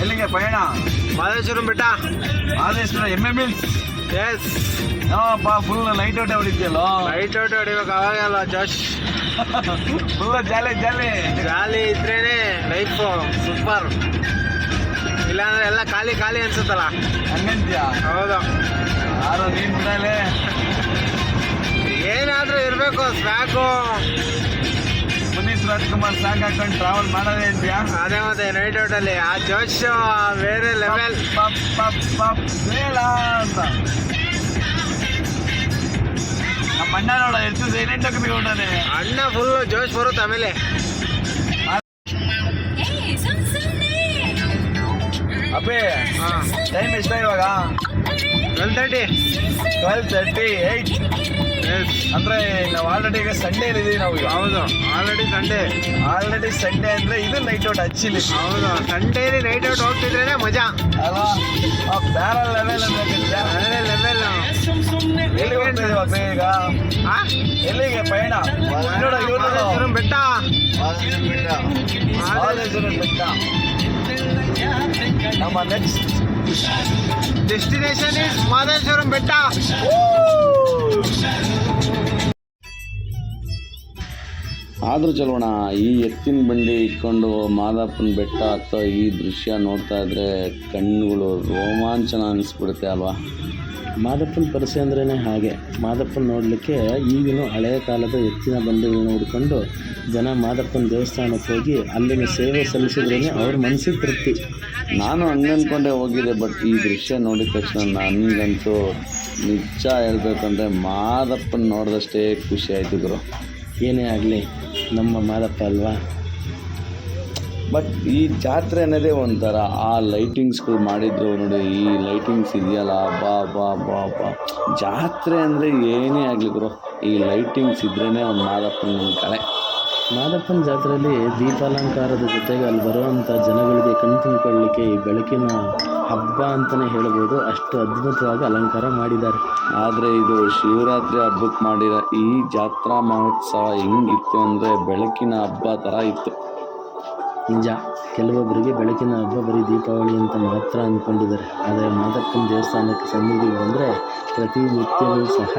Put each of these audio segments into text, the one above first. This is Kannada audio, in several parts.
ಎಲ್ಲಿಗೆ ಪಯಣ? ಮಾದೇಶ್ವರಂ ಬೆಟ್ಟ. ಆದೇಶ್ವರ ಎಂ ಎಂ ಎಲ್ಸ್ ಎಸ್ ಬಾ ಫುಲ್ ನೈಟ್ ಔಟ್ ಹೊಡಿದ್ಯಲ್ಲೋ ನೈಟ್ ಔಟ್ ಹೊಡಿಬೇಕು ಅವಾಗಲ್ಲ ಜೋಶ್ ಫುಲ್ ಜಾಲಿ ಜಾಲಿ ಜಾಲಿ ಇದ್ರೇನೆ ಲೈಫ್ ಸೂಪರ್ ಇಲ್ಲಾಂದ್ರೆ ಎಲ್ಲ ಖಾಲಿ ಖಾಲಿ ಅನ್ಸುತ್ತಲ್ಲ? ಹಂಗಂತ್ಯ? ಹೌದು. ಯಾರು ನೀನ್ ಮೇಲೆ ಏನಾದ್ರೂ ಇರ್ಬೇಕು ಸಾಕು. ಪುನೀತ್ ರಾಜ್ಕುಮಾರ್ ಸಾಂಗ್ ಹಾಕೊಂಡು ಟ್ರಾವೆಲ್ ಮಾಡೋದೇ ಇದೆಯಾ? ಅದೇ ಮತ್ತೆ ನೈಟ್ ಔಟ್ ಅಲ್ಲಿ. ಆ ಜೋಶ್ ಬೇರೆ ಲೆವೆಲ್ ಪಪ್ ಪಪ್ ಪಪ್ ಬೇಡ ಅಂತ. ನಮ್ಮ ಅಣ್ಣ ನೋಡ ಎಷ್ಟು ಸೈಲೆಂಟ್ ಆಗಿ ಅಣ್ಣ ಫುಲ್ ಜೋಶ್ ಬರುತ್ತೆ ಆಮೇಲೆ. ಅಪ್ಪಿ ಟೈಮ್ ಇಷ್ಟ ಇವಾಗ? Twelve thirty twelve thirty eight ಅಂದ್ರೆ ನಾವು ಆಲ್ರೆಡಿ ಈಗ ಸಂಡೇ ಇದೀವಿ ನಾವು ಹೌದು. ಆಲ್ರೆಡಿ ಸಂಡೇ ಆಲ್ರೆಡಿ ಸಂಡೇ ಅಂದ್ರೆ ಇದು ನೈಟ್ ಔಟ್ ಹಚ್ಚಿಲಿ ಹೌದು. ಸಂಡೇಲಿ ನೈಟ್ ಔಟ್ ಹೋಗ್ತಿದ್ರೇನೆ ಮಜಾ. ಅಲ್ವಾ? ಬೇರೆ ಲೆವೆಲ್ ಅಂದ್ರೆ ಬೇರೆ ಲೆವೆಲ್ ಎಲ್ಲಿಗೆ ಹೋಗ್ತಾ ಇದೀವಿ ಅಪ್ಪಿ ಈಗ? ಎಲ್ಲಿಗೆ? ಪಯಣ? ಬೆಟ್ಟ. ಬೆಟ್ಟ. ನಮ್ಮ ನೆಕ್ಸ್ಟ್ ಡೆಸ್ಟಿನೇಷನ್ ಇಸ್ ಮಾದೇಶ್ವರಂ ಬೆಟ್ಟ ಆದರೂ ಚಲೋಣ, ಈ ಎತ್ತಿನ ಬಂಡಿ ಇಟ್ಕೊಂಡು ಮಾದಪ್ಪನ ಬೆಟ್ಟ ಹತ್ತೋ ಈ ದೃಶ್ಯ ನೋಡ್ತಾ ಇದ್ರೆ ಕಣ್ಣುಗಳು ರೋಮಾಂಚನ ಅನಿಸ್ಬಿಡುತ್ತೆ ಅಲ್ವಾ? ಮಾದಪ್ಪನ ಪರಿಸೆ ಅಂದ್ರೇ ಹಾಗೆ. ಮಾದಪ್ಪನ ನೋಡಲಿಕ್ಕೆ ಈಗಿನ ಹಳೆಯ ಕಾಲದ ಎತ್ತಿನ ಬಂಡಿಗಳನ್ನ ಹುಡ್ಕೊಂಡು ಜನ ಮಾದಪ್ಪನ ದೇವಸ್ಥಾನಕ್ಕೆ ಹೋಗಿ ಅಲ್ಲಿನ ಸೇವೆ ಸಲ್ಲಿಸಿದ್ರೇ ಅವ್ರ ಮನಸ್ಸಿಗೆ ತೃಪ್ತಿ. ನಾನು ಹಂಗೆ ಅಂದ್ಕೊಂಡೆ ಹೋಗಿದ್ದೆ ಬಟ್ ಈ ದೃಶ್ಯ ನೋಡಿದ ತಕ್ಷಣ ನನಗಂತೂ ನಿಜ ಹೇಳ್ಬೇಕಂದ್ರೆ ಮಾದಪ್ಪನ ನೋಡಿದಷ್ಟೇ ಖುಷಿ ಆಯ್ತು ಗುರು. ಏನೇ ಆಗಲಿ ನಮ್ಮ ಮಾದಪ್ಪ ಅಲ್ವಾ? ಬಟ್ ಈ ಜಾತ್ರೆ ಅನ್ನೋದೇ ಒಂಥರ ಆ ಲೈಟಿಂಗ್ಸ್ಗಳು ಮಾಡಿದ್ರು ನೋಡಿ ಈ ಲೈಟಿಂಗ್ಸ್ ಇದೆಯಲ್ಲ ಬಾ ಬಾ ಬಾ ಬಾ. ಜಾತ್ರೆ ಅಂದರೆ ಏನೇ ಆಗಲಿ ಗುರು ಈ ಲೈಟಿಂಗ್ಸ್ ಇದ್ರೇ ಒಂದು ಮಾದಪ್ಪನ ಕಳೆ. ಮಾದಪ್ಪನ ಜಾತ್ರೆಯಲ್ಲಿ ದೀಪಾಲಂಕಾರದ ಜೊತೆಗೆ ಅಲ್ಲಿ ಬರುವಂಥ ಜನಗಳಿಗೆ ಕಣ್ಣು ತುಂಬಿಕೊಳ್ಳಿಕ್ಕೆ ಈ ಬೆಳಕಿನ ಹಬ್ಬ ಅಂತಲೇ ಹೇಳ್ಬೋದು. ಅಷ್ಟು ಅದ್ಭುತವಾಗಿ ಅಲಂಕಾರ ಮಾಡಿದ್ದಾರೆ. ಆದರೆ ಇದು ಶಿವರಾತ್ರಿ ಹಬ್ಬಕ್ಕೆ ಮಾಡಿರೋ ಈ ಜಾತ್ರಾ ಮಹೋತ್ಸವ ಹೆಂಗಿತ್ತು ಅಂದರೆ ಬೆಳಕಿನ ಹಬ್ಬ ಥರ ಇತ್ತು. ನಿಜ. ಕೆಲವೊಬ್ಬರಿಗೆ ಬೆಳಕಿನ ಹಬ್ಬ ಬರೀ ದೀಪಾವಳಿ ಅಂತ ಮಾತ್ರ ಅಂದ್ಕೊಂಡಿದ್ದಾರೆ ಆದರೆ ಮಾದಪ್ಪನ ದೇವಸ್ಥಾನಕ್ಕೆ ಸನ್ನಿಧಿಗೆ ಬಂದರೆ ಪ್ರತಿನಿತ್ಯವೂ ಸಹ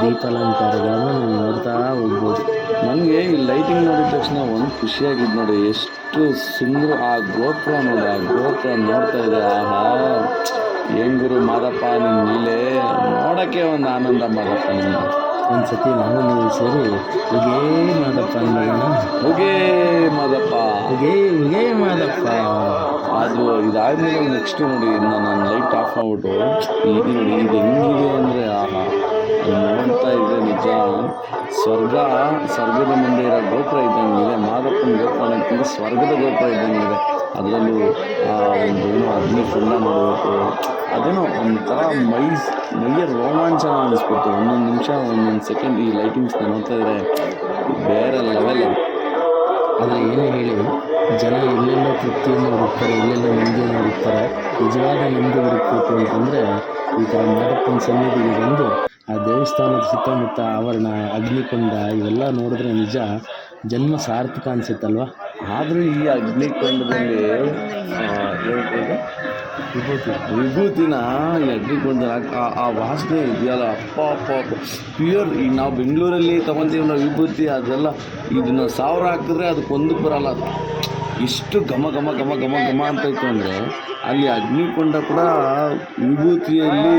ದೀಪಾಲಂಕಾರಗಳನ್ನು ನಾವು ನೋಡ್ತಾ ಹೋಗ್ಬೋದು. ನನಗೆ ಈ ಲೈಟಿಂಗ್ ನೋಡಿದ ತಕ್ಷಣ ಒಂದು ಖುಷಿಯಾಗಿದ್ದು ನೋಡಿ. ಎಷ್ಟು ಸುಂದರ ಆ ಗೋಪುರ ನೋಡಿ, ಆ ಗೋಪುರ ನೋಡ್ತಾ ಇದೆ ಆಹಾ ಹೆಂಗುರು ಗುರು ಮಾದಪ್ಪ ನಿನ್ನ ಮೇಲೆ ನೋಡೋಕ್ಕೆ ಒಂದು ಆನಂದ ಮಾದಪ್ಪ ನಿನ್ನ ಒಂದು ಸತಿ ನಾನು ನೀವು ಸೇರಿ ಉಗೇ ಮಾದಪ್ಪ ಅನ್ನೋಣ ಉಗೇ ಮಾದಪ್ಪ. ಉಗೇ ಉಗೇ ಮಾದಪ್ಪ. ಅದು ಇದಾದ್ಮೇಲೆ ನೆಕ್ಸ್ಟ್ ನೋಡಿ ನಾನು ಲೈಟ್ ಆಫ್ ಆಗ್ಬಿಟ್ಟು ಈಗ ನೋಡಿ ಇದು ಹೆಂಗಿದೆ ಅಂದರೆ ಆಹಾ ನೋಡ್ತಾ ಇದ್ರೆ ನಿಜ. ಸ್ವರ್ಗ ಸ್ವರ್ಗದ ಮುಂದೆ ಇರೋ ಗೋಪುರ ಇದ್ದಂಗಿದೆ ಮಾದಪ್ಪನ ಗೋಪುರ ಅಂತಂದರೆ ಸ್ವರ್ಗದ ಗೋಪುರ ಇದ್ದಂಗಿದೆ. ಅದರಲ್ಲೂ ಒಂದು ಏನೋ ಅಗ್ನಿಕುಂಡ ನೋಡಬೇಕು ಅದೇನೋ ಒಂಥರ ಮೈ ಮೈಯ ರೋಮಾಂಚನ ಅನಿಸ್ಬಿಟ್ಟು ಒಂದೊಂದು ನಿಮಿಷ ಒಂದೊಂದು ಸೆಕೆಂಡ್ ಈ ಲೈಟಿಂಗ್ಸ್ನ ನೋಡ್ತಾ ಇದ್ರೆ ಬೇರೆ ಲೆವೆಲ್ ಅದು ಆದರೆ ಏನೇ ಹೇಳಿ ಜನ ಎಲ್ಲೆಲ್ಲೋ ತೃಪ್ತಿಯನ್ನು ಹುಡುಕ್ತಾರೆ ಎಲ್ಲೆಲ್ಲೋ ನೆಮ್ಮದಿಯನ್ನು ಹುಡುಕ್ತಾರೆ ನಿಜವಾದ ನೆಮ್ಮದಿ ಹುಡುಕ್ಬೇಕು ಅಂತಂದರೆ ಈ ಥರ ಮಾದಪ್ಪನ ಸನ್ನಿಧಿಗೆ ಬಂದು ಆ ದೇವಸ್ಥಾನದ ಸುತ್ತಮುತ್ತ ಆವರಣ ಅಗ್ನಿಕೊಂಡ ಇವೆಲ್ಲ ನೋಡಿದ್ರೆ ನಿಜ ಜನ್ಮ ಸಾರ್ಥಕ ಅನಿಸುತ್ತಲ್ವ? ಆದರೂ ಈ ಅಗ್ನಿಕೊಂಡದಲ್ಲಿ ವಿಭೂತಿ. ವಿಭೂತಿನ ಅಗ್ನಿಕೊಂಡ ಆ- ಆ ವಾಸನೆ ಇದೆಯಲ್ಲ. ಅಪ್ಪ ಅಪ್ಪ ಅಪ್ಪ ಪ್ಯೂರ್ ಈಗ ನಾವು ಬೆಂಗಳೂರಲ್ಲಿ ತಗೊಂತೀವಿ ನಾವು ವಿಭೂತಿ ಅದೆಲ್ಲ ಇದನ್ನ ಸಾವಿರ ಹಾಕಿದ್ರೆ ಅದಕ್ಕೆ ಒಂದಕ್ಕೆ ಬರಲ್ಲ. ಇಷ್ಟು ಘಮ ಘಮ ಘಮ ಘಮ ಘಮ ಅಂತ ಇತ್ತು ಅಂದರೆ ಅಲ್ಲಿ ಅಗ್ನಿಕೊಂಡ ಕೂಡ ವಿಭೂತಿಯಲ್ಲಿ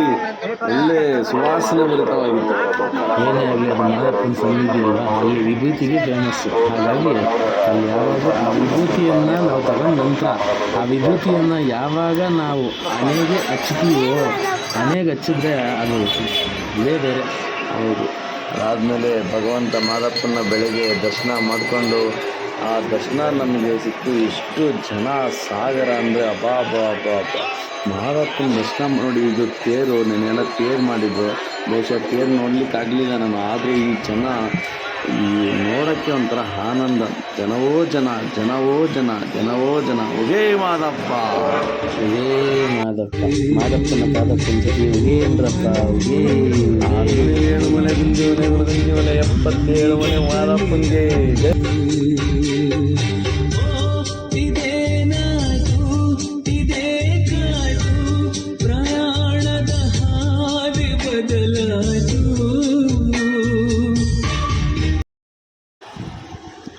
ಒಳ್ಳೆ ಸುವಾಸನೆ ಭರಿತವಾಗಿತ್ತು. ಏನೇ ಆಗಲಿ ಅದು ಮಾದಪ್ಪನ ಸನ್ನಿಧಿ ಅಲ್ಲಿ ವಿಭೂತಿಗೆ ಫೇಮಸ್ ಹಾಗಾಗಿ ಅಲ್ಲಿ ಯಾವಾಗ ಆ ವಿಭೂತಿಯನ್ನು ನಾವು ತಗೊಂಡ ನಂತರ ಆ ವಿಭೂತಿಯನ್ನು ಯಾವಾಗ ನಾವು ಹಣೆಗೆ ಹಚ್ತೀವೋ ಹಣೆಗೆ ಹಚ್ಚಿದ್ರೆ ಅದು ಇದೇ ಬೇರೆ. ಹೌದು. ಅದಾದಮೇಲೆ ಭಗವಂತ ಮಾದಪ್ಪನ ಬೆಳಗ್ಗೆ ದರ್ಶನ ಮಾಡಿಕೊಂಡು ಆ ದರ್ಶನ ನಮಗೆ ಸಿಕ್ಕು ಎಷ್ಟು ಜನ ಸಾಗರ ಅಂದರೆ ಅಬ್ಬಾ ಅಬ್ಬಾ ಅಬ್ಬಾ ಅಬಾ ಮಹಾರತ್ನ ದರ್ಶನ ನೋಡಿ ಇದು ತೇರು, ನೆನ್ನೆಲ್ಲ ತೇರು ಮಾಡಿದ್ರು. ಬಹುಶಃ ತೇರು ನೋಡ್ಲಿಕ್ಕೆ ಆಗಲಿಲ್ಲ ನಾನು. ಆದರೂ ಈ ಜನ ಈ ನೋಡೋಕ್ಕೆ ಒಂಥರ ಆನಂದ. ಜನವೋ ಜನ ಜನವೋ ಜನ ಜನವೋ ಜನ. ಉಗೇ ಮಾದಪ್ಪ. ಉಗೇ ಮಾದಪ್ಪ. ಮಾದಪ್ಪನ ಪಾದಪ್ಪನ ಜೊತೆ ಉಗೇಂದ್ರಪ್ಪ ಉಗೇ ಏಳು ಮನೆ ಬಿಂದು ಮನೆ ಗುರುದಂಜಿ ಮನೆ ಎಪ್ಪತ್ತೇಳು ಮನೆ ಮಾದಪ್ಪನಿಗೆ.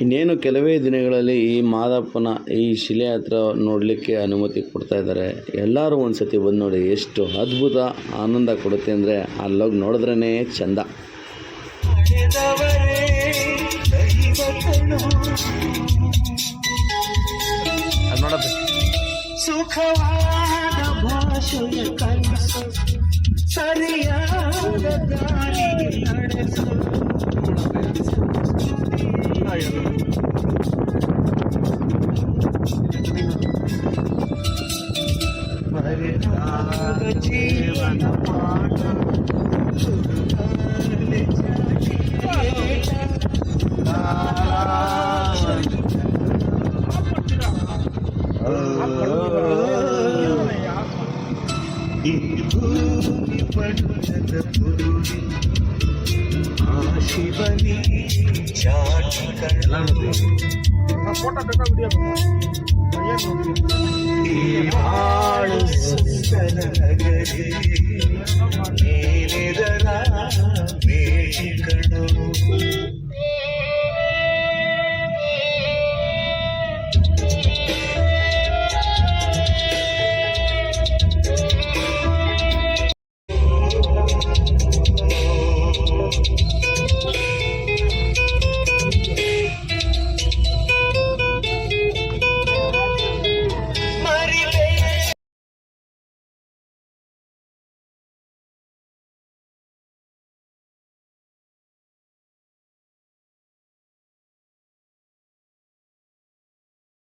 ಇನ್ನೇನು ಕೆಲವೇ ದಿನಗಳಲ್ಲಿ ಈ ಮಾದಪ್ಪನ ಈ ಶಿಲೆ ಹತ್ರ ನೋಡಲಿಕ್ಕೆ ಅನುಮತಿ ಕೊಡ್ತಾ ಇದ್ದಾರೆ. ಎಲ್ಲರೂ ಒಂದ್ಸತಿ ಬಂದು ನೋಡಿ ಎಷ್ಟು ಅದ್ಭುತ ಆನಂದ ಕೊಡುತ್ತೆ ಅಂದರೆ ಅಲ್ಲೋಗಿ ನೋಡಿದ್ರೇ ಚಂದ. ಸರಿಯಾದ ಈ ಬಾಳು ಸುಂದರ ನಗರಿ